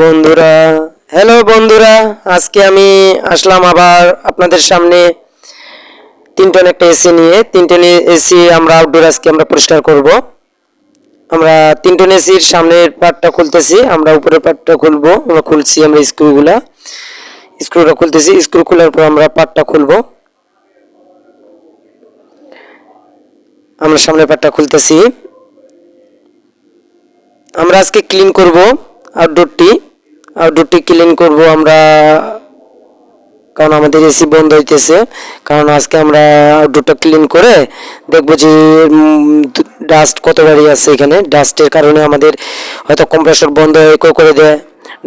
বন্ধুরা হ্যালো বন্ধুরা, আজকে আমি আসলাম আবার আপনাদের সামনে। তিন টন একটা এসি নিয়ে তিন টন এসি আমরা আউটডোর আজকে আমরা পরিষ্কার করব। আমরা তিন টন এসির সামনের পার্টটা খুলতেছি, আমরা উপরের পার্টটা খুলবো, আমরা খুলছি আমরা স্ক্রুগুলা স্ক্রুটা খুলতেছি স্ক্রু খোলার পর আমরা পার্টটা খুলবো। আমরা সামনের পার্টটা খুলতেছি। আমরা আজকে ক্লিন করব আউটডোরটি আউটডোরটি ক্লিন করব আমরা, কারণ আমাদের এসি বন্ধ হইতেছে। কারণ আজকে আমরা আউটডোরটা ক্লিন করে দেখব যে ডাস্ট কত বাড়ি আছে এখানে। ডাস্টের কারণে আমাদের হয়তো কম্প্রেসর বন্ধ হয়ে করে দেয়।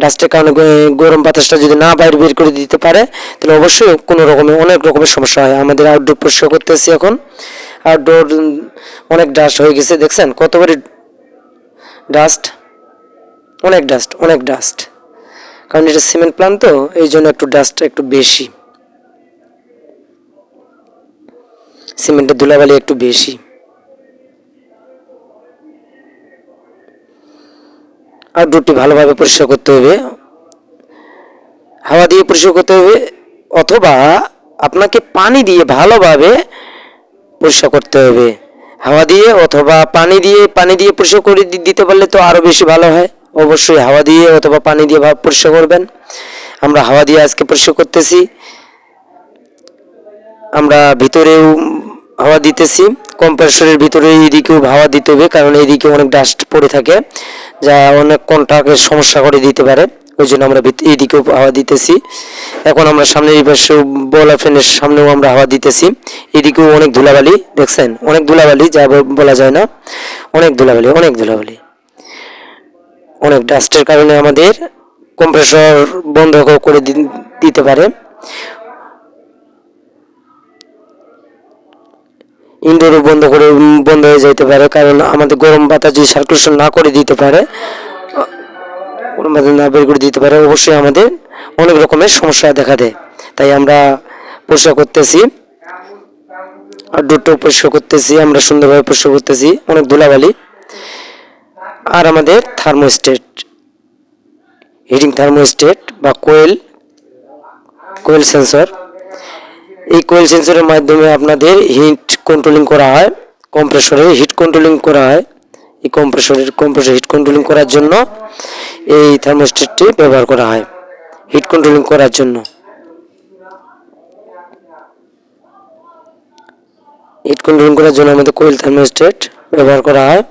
ডাস্টের কারণে গরম বাতাসটা যদি না বাইরে বের করে দিতে পারে, তাহলে অবশ্যই কোনো রকমের অনেক রকমের সমস্যা হয়। আমাদের আউটডোর পরিষ্কার করতেছি এখন। আউটডোর অনেক ডাস্ট হয়ে গেছে, দেখছেন? কত বাড়ি ডাস্ট অনেক ডাস্ট অনেক ডাস্ট কারণ এটা সিমেন্ট প্লান্ট তো, এই জন্য একটু ডাস্ট একটু বেশি। সিমেন্টের ধুলাবালি একটু বেশি। আর দুটি ভালোভাবে পরিষ্কার করতে হবে। হাওয়া দিয়ে পরিষ্কার করতে হবে, অথবা আপনাকে পানি দিয়ে ভালোভাবে পরিষ্কার করতে হবে। হাওয়া দিয়ে অথবা পানি দিয়ে পানি দিয়ে পরিষ্কার করে দিতে পারলে তো আরও বেশি ভালো হয়। অবশ্যই হাওয়া দিয়ে অথবা পানি দিয়ে ভা- পরিষ্কার করবেন। আমরা হাওয়া দিয়ে আজকে পরিষ্কার করতেছি। আমরা ভিতরেও হাওয়া দিতেছি। কম্প্রেসরের ভিতরে এইদিকেও হাওয়া দিতে হবে, কারণ এইদিকে অনেক ডাস্ট পড়ে থাকে, যা অনেক কন্ট্রাক্টের সমস্যা করে দিতে পারে। ওই জন্য আমরা এইদিকেও হাওয়া দিতেছি। এখন আমরা সামনের পাশে বলা ফ্যানের সামনেও আমরা হাওয়া দিতেছি। এদিকেও অনেক ধুলাবালি, দেখছেন? অনেক ধুলাবালি, যা বলা যায় না। অনেক ধুলাবালি অনেক ধুলাবালি। অনেক ডাস্টের কারণে আমাদের কম্প্রেসর বন্ধ করে দিতে পারে। ইনডোরও বন্ধ করে বন্ধ হয়ে যেতে পারে, কারণ আমাদের গরম বাতাস যদি সার্কুলেশন না করে দিতে পারে গরম বাতাস না বের করে দিতে পারে, অবশ্যই আমাদের অনেক রকমের সমস্যা দেখা দেয়। তাই আমরা পরিষ্কার করতেছি। আর দুটো পরিষ্কার করতেছি, আমরা সুন্দরভাবে পরিষ্কার করতেছি। অনেক ধুলাবালি। আর আমাদের থার্মোস্টেট হিটিং থার্মোস্টেট বা কোয়েল কোয়েল সেন্সর এই কোয়েল সেন্সরের মাধ্যমে আপনাদের হিট কন্ট্রোলিং করা হয় কম্প্রেসরে হিট কন্ট্রোলিং করা হয়। এই কম্প্রেসরের কম্প্রেসর হিট কন্ট্রোলিং করার জন্য এই থার্মোস্টেটটি ব্যবহার করা হয় হিট কন্ট্রোলিং করার জন্য। হিট কন্ট্রোলিং করার জন্য আমাদের কোয়েল থার্মোস্টেট ব্যবহার করা হয়।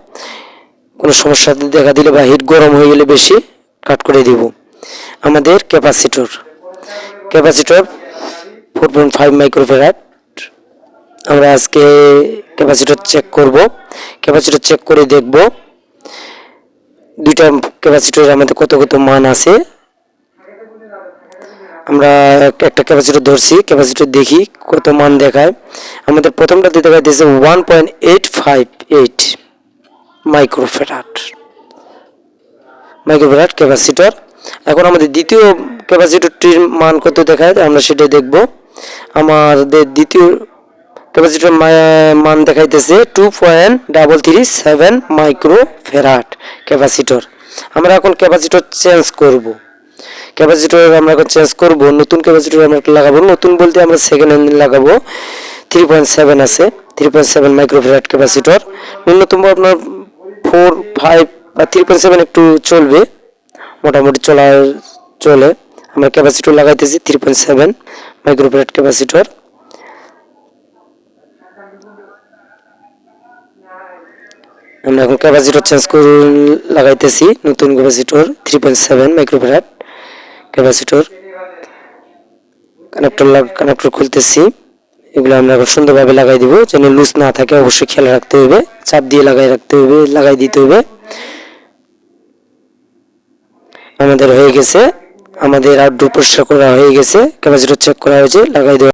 কোনো সমস্যা দেখা দিলে বা হিট গরম হয়ে গেলে বেশি কাট করে দিব। আমাদের capacitor capacitor four point five microfarad আমরা আজকে ক্যাপাসিটর চেক করব। ক্যাপাসিটর চেক করে দেখব দুইটা ক্যাপাসিটর আমাদের কত কত মান আছে। আমরা একটা ক্যাপাসিটর ধরছি ক্যাপাসিটর দেখি কত মান দেখায়। আমাদের প্রথমটাতে দেখা দিয়েছে one point eight five eight microfarad. Microfarad capacitor. এখন আমাদের দ্বিতীয় ক্যাপাসিটরটির মান কত দেখায়, আমরা সেটা দেখব। আমাদের দ্বিতীয় ক্যাপাসিটর মান দেখাইতেছে two point double three seven microfarad capacitor. আমরা এখন ক্যাপাসিটর চেঞ্জ করব। ক্যাপাসিটর আমরা এখন চেঞ্জ করব, নতুন ক্যাপাসিটর আমরা একটা লাগাবো। নতুন বলতে আমরা সেকেন্ড হ্যান্ড লাগাবো। থ্রি পয়েন্ট সেভেন আছে three point seven microfarad capacitor. ন্যূনতম আপনার ফোর ফাইভ বা থ্রি সেভেন একটু চলবে, মোটামুটি চলার চলে। আমরা ক্যাপাসিটর লাগাইতেছি থ্রি সেভেন মাইক্রোফেরাট ক্যাপাসিটর আমরা এখন ক্যাপাসিটর চেঞ্জ করে লাগাইতেছি, নতুন capacitor three point seven microfarad capacitor connector connector খুলতেছি। এগুলো আমরা সুন্দরভাবে লাগাই দিব যেন লুজ না থাকে, অবশ্যই খেয়াল রাখতে হবে। চাপ দিয়ে লাগাই রাখতে হবে, লাগাই দিতে হবে। আমাদের হয়ে গেছে। আমাদের আউটডোর পরিষ্কার করা হয়ে গেছে। ক্যাপাসিটর চেক করা হয়েছে, লাগাই দেওয়া